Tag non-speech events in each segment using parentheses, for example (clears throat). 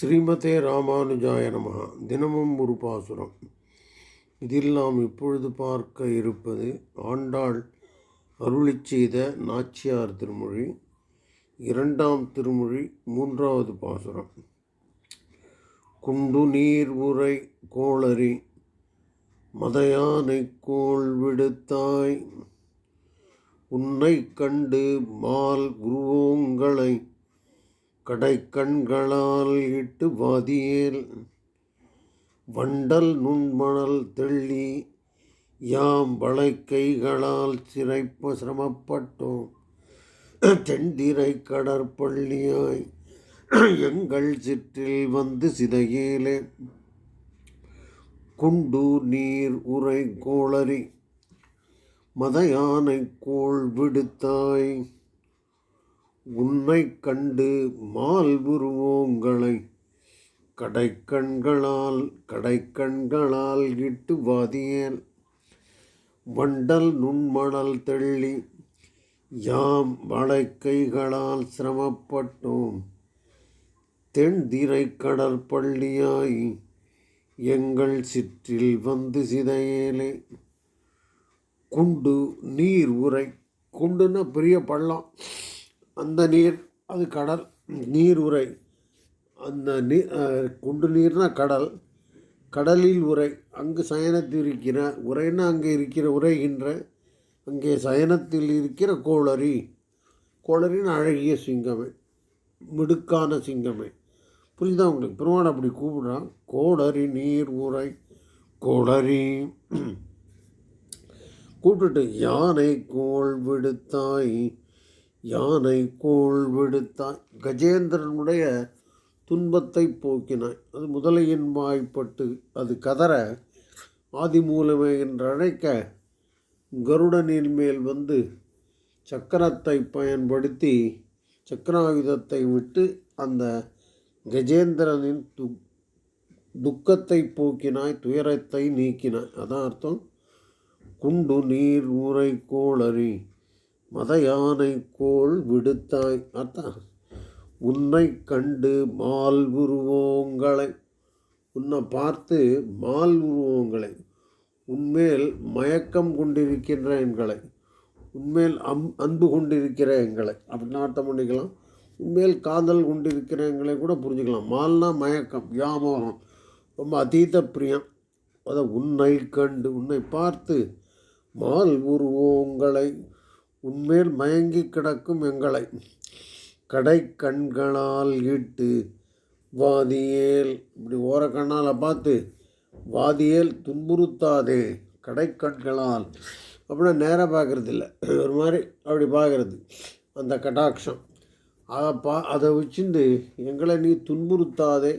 ஸ்ரீமதே ராமானுஜாய நமகா தினமும் ஒரு பாசுரம். இதில் நாம் இப்பொழுது பார்க்க இருப்பது ஆண்டாள் அருளிச் செய்த நாச்சியார் திருமொழி இரண்டாம் திருமொழி மூன்றாவது பாசுரம். குண்டு நீர் உரை கோளரி மதையானை கோள் விடுத்தாய். உன்னை கண்டு மால் உருவோங்களை கடைக்கண்களால் இட்டு வாதியேல் வண்டல் நுண்மணல் தெள்ளி யாம் வளைக்கைகளால் சிறைப்ப சிரமப்பட்டோம். செந்திரை கடற்பள்ளியாய் எங்கள் சிற்றில் வந்து சிதையேலே. குண்டூர் நீர் உரை கோளரி மதயானை கோள் விடுத்தாய். உன்னை கண்டு மால் உருவோங்களை கடைக்கண்களால் கடைக்கண்களால் இட்டு வாதியேன் வண்டல் நுண்மணல் தெள்ளி யாம் வளைக்கைகளால் சிரமப்பட்டோம். தென்திரை கடற்பள்ளியாய் எங்கள் சிற்றில் வந்து சிதையேலே. குண்டு நீர் உரை குண்டுன்னா பெரிய பள்ளம். அந்த நீர் அது கடல். நீர் உரை. அந்த நீ குண்டு நீர்னா கடல். கடலில் உரை. அங்கு சயனத்தில் இருக்கிற உரைன்னா அங்கே இருக்கிற உரைகின்ற அங்கே சயனத்தில் இருக்கிற கோளரி. கோளரின் அழகிய சிங்கமே. மிடுக்கான சிங்கமே. புரியுதா உங்களுக்கு? பெருமான் அப்படி கூப்பிடுறான். கோளரி நீர் உரை. கோளரி. கூப்பிட்டுட்டு யானை கோள் விடுத்தாய். யானை கோள் விடுத்தாய் கஜேந்திரனுடைய துன்பத்தை போக்கினாய். அது முதலையின் வாய்ப்பட்டு அது கதற ஆதி மூலமே என்று அழைக்க கருடனின் மேல் வந்து சக்கரத்தை பயன்படுத்தி சக்கராயுதத்தை விட்டு அந்த கஜேந்திரனின் து துக்கத்தை போக்கினாய் துயரத்தை நீக்கினாய். அதான் அர்த்தம் குண்டு நீர் ஊரை கோளறி மத யானை கோள் விடுத்தாய். அத்தா உன்னை கண்டு மால் உருவோங்களை உன்னை பார்த்து மால் உருவோங்களை உன்மேல் மயக்கம் கொண்டிருக்கின்ற எங்களை உன்மேல் அம் அன்பு கொண்டிருக்கிற எங்களை அப்படின்னு அர்த்தம் பண்ணிக்கலாம். உண்மையில் காதல் கொண்டிருக்கிற எங்களை கூட புரிஞ்சுக்கலாம். மால்னா மயக்கம் வியாமோகம் ரொம்ப அதீத பிரியம். அதை உன்னை கண்டு உன்னை பார்த்து மால் உருவோங்களை உன்மேல் மயங்கி கிடக்கும் எங்களை கடை கண்களால் ஈட்டு வாதியேல். இப்படி ஓர கண்ணால் பார்த்து வாதியேல் துன்புறுத்தாதே கடை கண்களால். அப்படின்னா நேராக பார்க்குறது இல்லை ஒரு மாதிரி அப்படி பார்க்குறது. அந்த கட்டாட்சம். அதை பா அதை வச்சுருந்து எங்களை நீ துன்புறுத்தாதே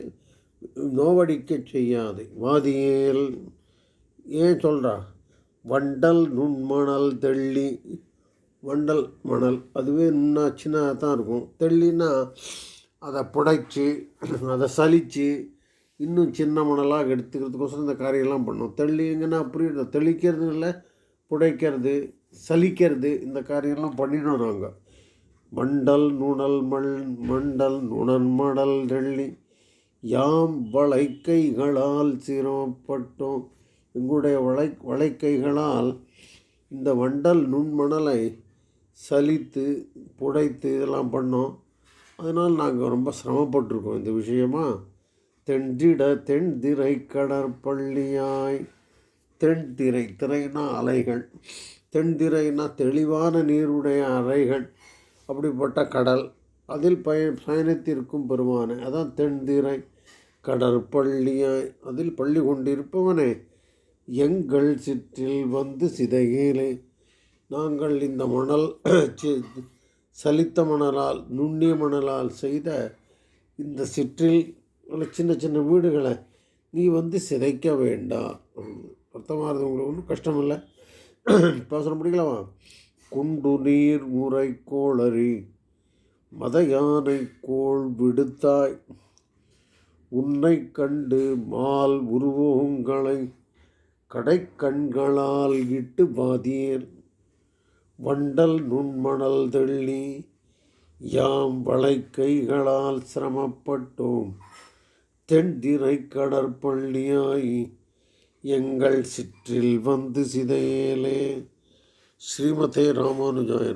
நோவடிக்க செய்யாதே. வாதியேல் ஏன் சொல்கிறா வண்டல் நுண்மணல் தெள்ளி வண்டல் மணல் அதுவே இன்னும் சின்னதாக தான் இருக்கும். தெள்ளினா அதை புடைச்சி அதை சலித்து இன்னும் சின்ன மணலாக எடுத்துக்கிறதுக்கோசரம் இந்த காரியெல்லாம் பண்ணோம். தெள்ளிங்கன்னா புரியுது? தெளிக்கிறது இல்லை புடைக்கிறது சலிக்கிறது இந்த காரியெல்லாம் பண்ணினோம் நாங்கள் மண்டல் நுணல் மல் மண்டல் நுணன் மடல் தெள்ளி. யாம் வளைக்கைகளால் சிரமப்பட்டோம் எங்களுடைய வளை வளைக்கைகளால் இந்த வண்டல் நுண்மணலை சலித்து புடைத்து இதெல்லாம் பண்ணோம். அதனால் நாங்கள் ரொம்ப சிரமப்பட்டிருக்கோம் இந்த விஷயமா. தென்றிட தென் திரை கடற்பள்ளியாய் தென் திரை திரைனா அலைகள். தென் திரைனா தெளிவான நீருடைய அலைகள் அப்படிப்பட்ட கடல். அதில் பய பயணித்திருக்கும் பெருமானே. அதான் தென் திரை கடற்பள்ளியாய் அதில் பள்ளி கொண்டிருப்பவனே. எங்கள் சிற்றில் வந்து சிதையிலே. நாங்கள் இந்த மணல் (clears throat) சலித்த மணலால் நுண்ணிய மணலால் செய்த இந்த சிற்றில் உள்ள சின்ன சின்ன வீடுகளை நீ வந்து சிதைக்க வேண்டாம். அர்த்தமாகிறது உங்களுக்கு ஒன்றும் கஷ்டம் இல்லை (clears throat) பேசுகிற முடிக்கலாமா குண்டு நீர் முறை கோளறி மத யானை கோள் விடுத்தாய் உன்னை கண்டு மால் உருவங்களை கடைக்கண்களால் இட்டு பாதீர் வண்டல் நுண்மணல் தெள்ளி யாம் வளைக்கைகளால் சிரமப்பட்டோம். தென்திரை கடற்பள்ளியாய் எங்கள் சிற்றில் வந்து சிதையலே. ஸ்ரீமதே ராமானுஜாய